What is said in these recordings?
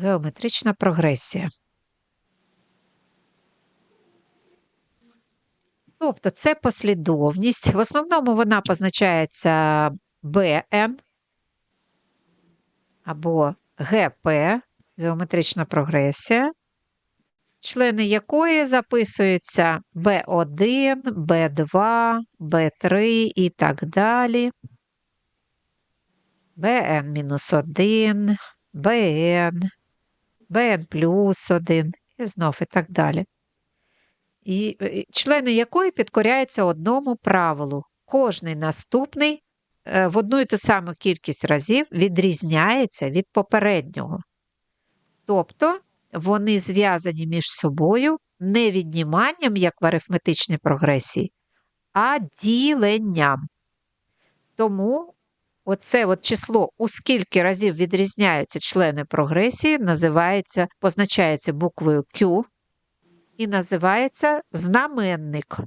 Геометрична прогресія. Тобто це послідовність. В основному вона позначається BN або ГП, геометрична прогресія, члени якої записуються B1, B2, B3 і так далі. BN-1, BN, BN плюс 1 і знов і так далі. І е, члени якої підкоряються одному правилу. Кожний наступний е, в одну і ту саму кількість разів відрізняється від попереднього. Тобто вони зв'язані між собою не відніманням, як в арифметичній прогресії, а діленням. Тому оце от число, у скільки разів відрізняються члени прогресії, називається, позначається буквою Q і називається знаменник.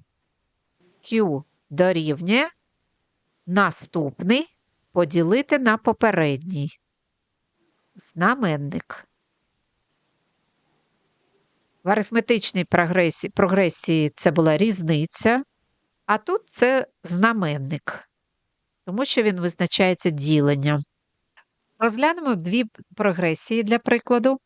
Q дорівнює наступний поділити на попередній. Знаменник. В арифметичній прогресії, прогресії це була різниця, а тут це знаменник, тому що він визначається діленням. Розглянемо дві прогресії для прикладу.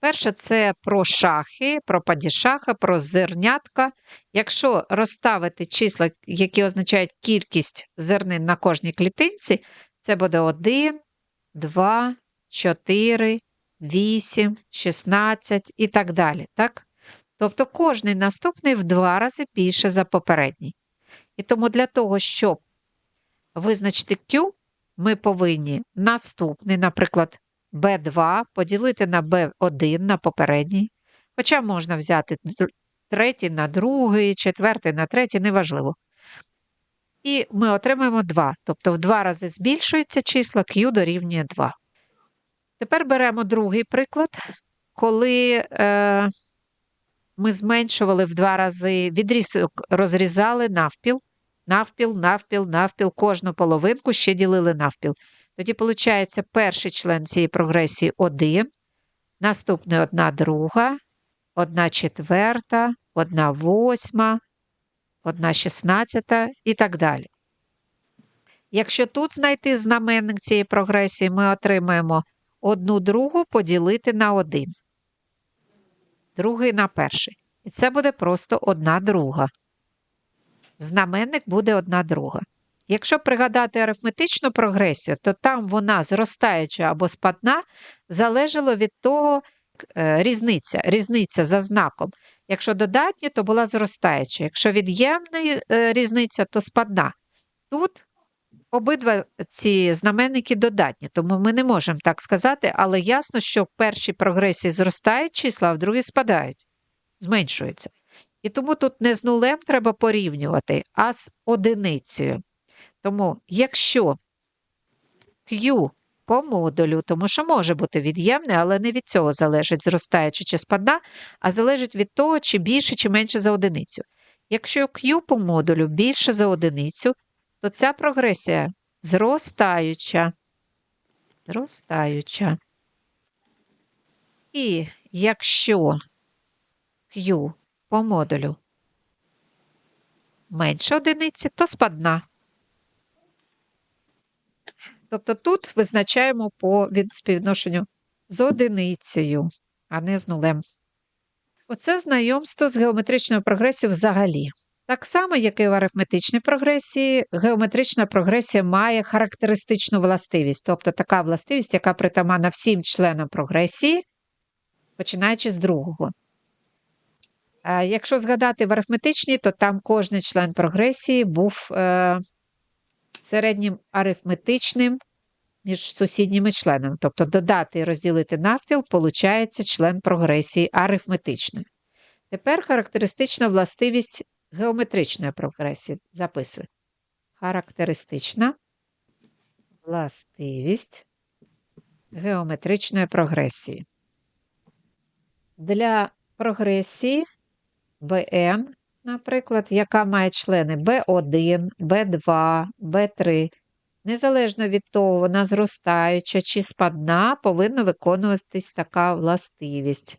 Перше, це про шахи, про падішаха, про зернятка. Якщо розставити числа, які означають кількість зернин на кожній клітинці, це буде 1, 2, 4, 8, 16 і так далі. Так? Тобто кожний наступний в два рази більше за попередній. І тому для того, щоб визначити Q, ми повинні наступний, наприклад, B2 поділити на B1 на попередній. Хоча можна взяти третій на другий, четвертий на третій, неважливо. І ми отримаємо 2. Тобто в два рази збільшується число Q дорівнює 2. Тепер беремо другий приклад, коли е, ми зменшували в два рази відрізок розрізали навпіл, навпіл, навпіл, навпіл, кожну половинку ще ділили навпіл. Тоді, виходить, перший член цієї прогресії 1, наступний одна друга, одна четверта, одна восьма, одна шістнадцята і так далі. Якщо тут знайти знаменник цієї прогресії, ми отримаємо одну другу поділити на 1, другий на перший. І це буде просто одна друга. Знаменник буде одна друга. Якщо пригадати арифметичну прогресію, то там вона зростаюча або спадна залежало від того е, різниця різниця за знаком. Якщо додатня, то була зростаюча. Якщо від'ємна е, різниця, то спадна. Тут обидва ці знаменники додатні, тому ми не можемо так сказати, але ясно, що в першій прогресії зростають числа, а в другій спадають, зменшуються. І тому тут не з нулем треба порівнювати, а з одиницею. Тому, якщо Q по модулю, тому що може бути від'ємне, але не від цього залежить зростаючи чи спадна, а залежить від того, чи більше, чи менше за одиницю. Якщо Q по модулю більше за одиницю, то ця прогресія зростаюча. Зростаюча. І якщо Q по модулю менше одиниці, то спадна. Тобто тут визначаємо по співвідношенню з одиницею, а не з нулем. Оце знайомство з геометричною прогресією взагалі. Так само, як і в арифметичній прогресії, геометрична прогресія має характеристичну властивість, тобто така властивість, яка притаманна всім членам прогресії, починаючи з другого. Якщо згадати в арифметичній, то там кожен член прогресії був е, середнім арифметичним між сусідніми членами. Тобто додати і розділити навпіл, виходить член прогресії арифметичної. Тепер характеристична властивість геометричної прогресії. Записую. Характеристична властивість геометричної прогресії. Для прогресії BN наприклад, яка має члени B1, B2, B3, Незалежно від того, вона зростаюча чи спадна, повинна виконуватись така властивість.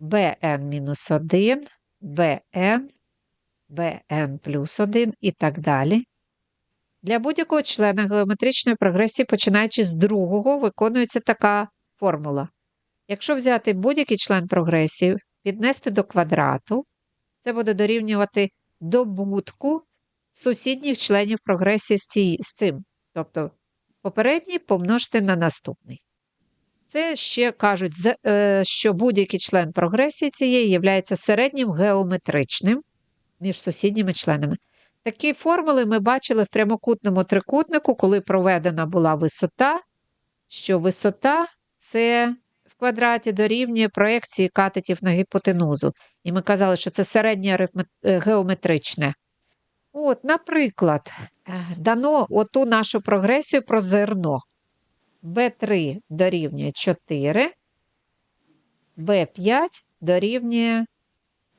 bn-1, bn, bn плюс 1 і так далі. Для будь-якого члена геометричної прогресії, починаючи з другого, виконується така формула. Якщо взяти будь-який член прогресії, піднести до квадрату, це буде дорівнювати добутку сусідніх членів прогресії з, цим. Тобто попередній помножити на наступний. Це ще кажуть, е, що будь-який член прогресії цієї є середнім геометричним між сусідніми членами. Такі формули ми бачили в прямокутному трикутнику, коли проведена була висота, що висота це квадраті дорівнює проекції катетів на гіпотенузу. І ми казали, що це середнє е, геометричне. От, наприклад, е, дано оту нашу прогресію про зерно. B3 дорівнює 4, B5 дорівнює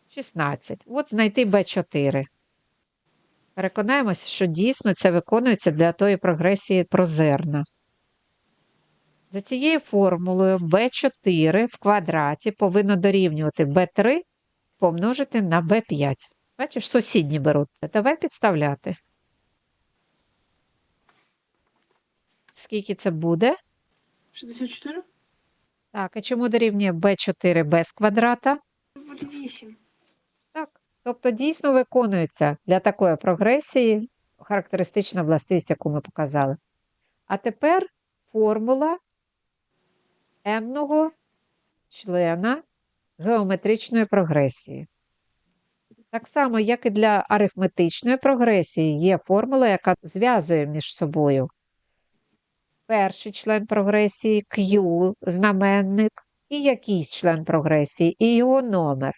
16. От знайти B4. Переконаємося, що дійсно це виконується для тої прогресії про зерна. За цією формулою b4 в квадраті повинно дорівнювати b3 помножити на b5. Бачиш, сусідні беруться. Давай підставляти. Скільки це буде? 64? Так, а чому дорівнює b4 без квадрата? Буде 8. Так. Тобто дійсно виконується для такої прогресії характеристична властивість, яку ми показали. А тепер формула n-го члена геометричної прогресії. Так само, як і для арифметичної прогресії, є формула, яка зв'язує між собою перший член прогресії Q, знаменник, і якийсь член прогресії, і його номер.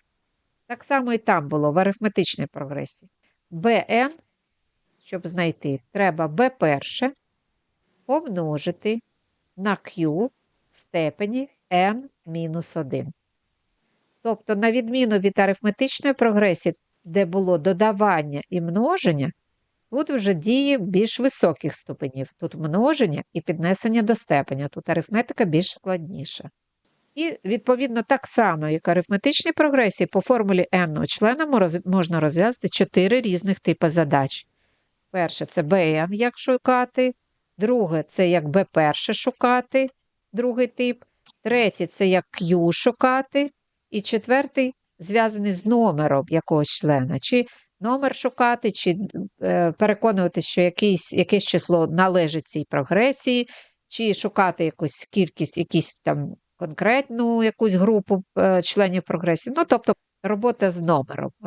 Так само і там було в арифметичній прогресії. Bn, щоб знайти, треба b перше помножити на q степені n-1. Тобто, на відміну від арифметичної прогресії, де було додавання і множення, тут вже діє більш високих ступенів. Тут множення і піднесення до степеня. Тут арифметика більш складніша. І, відповідно, так само, як арифметичній прогресії, по формулі n члена можна розв'язати чотири різних типи задач. Перше це bn, як шукати. Друге це як b перше шукати, другий тип. Третє це як q шукати. І четвертий зв'язаний з номером якогось члена. Чи номер шукати, чи е, переконувати, що якийсь, якесь число належить цій прогресії, чи шукати якусь кількість, якісь там конкретну якусь групу е, членів прогресії. Ну, тобто робота з номером.